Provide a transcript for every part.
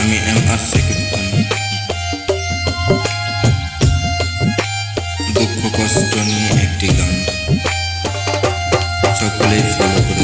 আমি M R দুঃখ কষ্ট নিয়ে একটি গান। সকলেই ফলো করে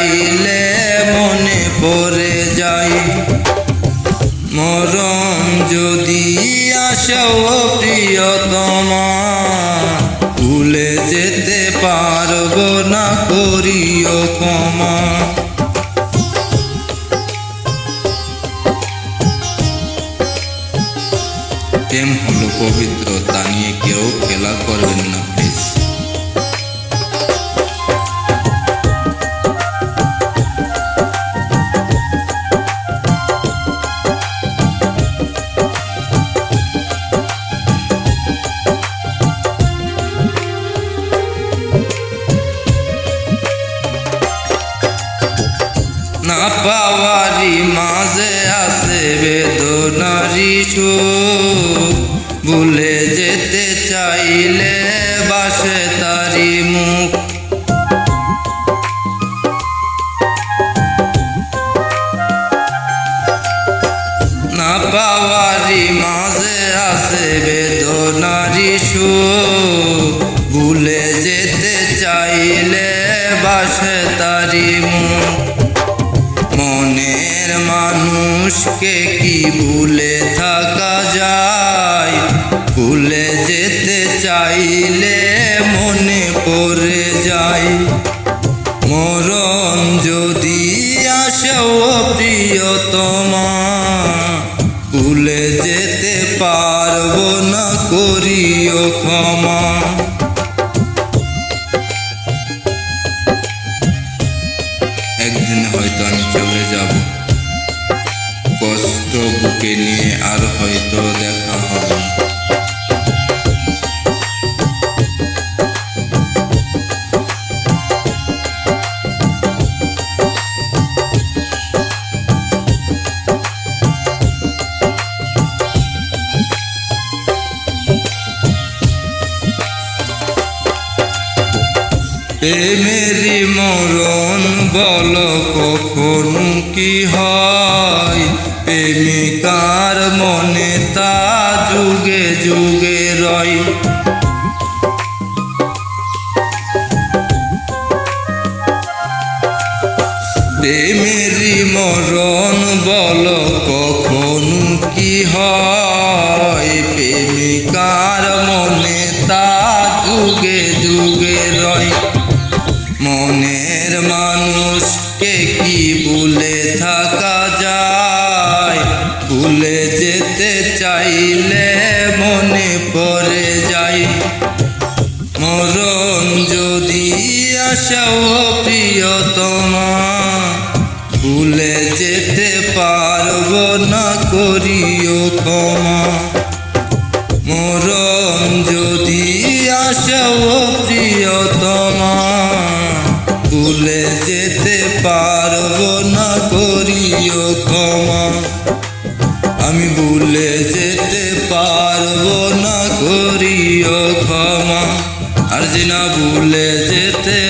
চাইলে মনে পড়ে যায়। মরণ যদি আসো প্রিয়তমা, ভুলে যেতে পারব না করিও ক্ষমা। প্রেম হলো পবিত্র তা নিয়ে কেউ খেলা করবেন না। পাওয়ারি মাঝে আছে বেদনারি সুখ ভুলে যেতে চাইলে বাসে তারি মুখ। না পাওয়ারি মাঝে আছে বেদনারি সুখ ভুলে যেতে চাইলে বাসে তারি মুখ। মানুষকে কি ভুলে থাকা যায়? ভুলে যেতে চাইলে মনে পড়ে যায়। মরণ যদি আসো প্রিয়তমা, ভুলে যেতে পারব না, করিও ক্ষমা। একদিন হয়তো আমি চলে যাব। কষ্ট বুকে নিয়ে আর হয়তো দেখা হবে না। প্রেমেরই মরণ বল কখন কি হয় প্রেমিকার মনে তা যুগে যুগে রয়। প্রেমেরই মরণ বল কখন কি হয়? প্রেমিকার মনে তা যুগে যুগে রয়। মনের মানুষকে আসাও প্রিয়তমা, ভুলে যেতে পারব না করিও ক্ষমা। মরণ যদি আসাও প্রিয়তমা, ভুলে যেতে পারব না করিও ক্ষমা। আমি ভুলে যেতে পারব না করিও ক্ষমা। আর যে না ভুলে যেতে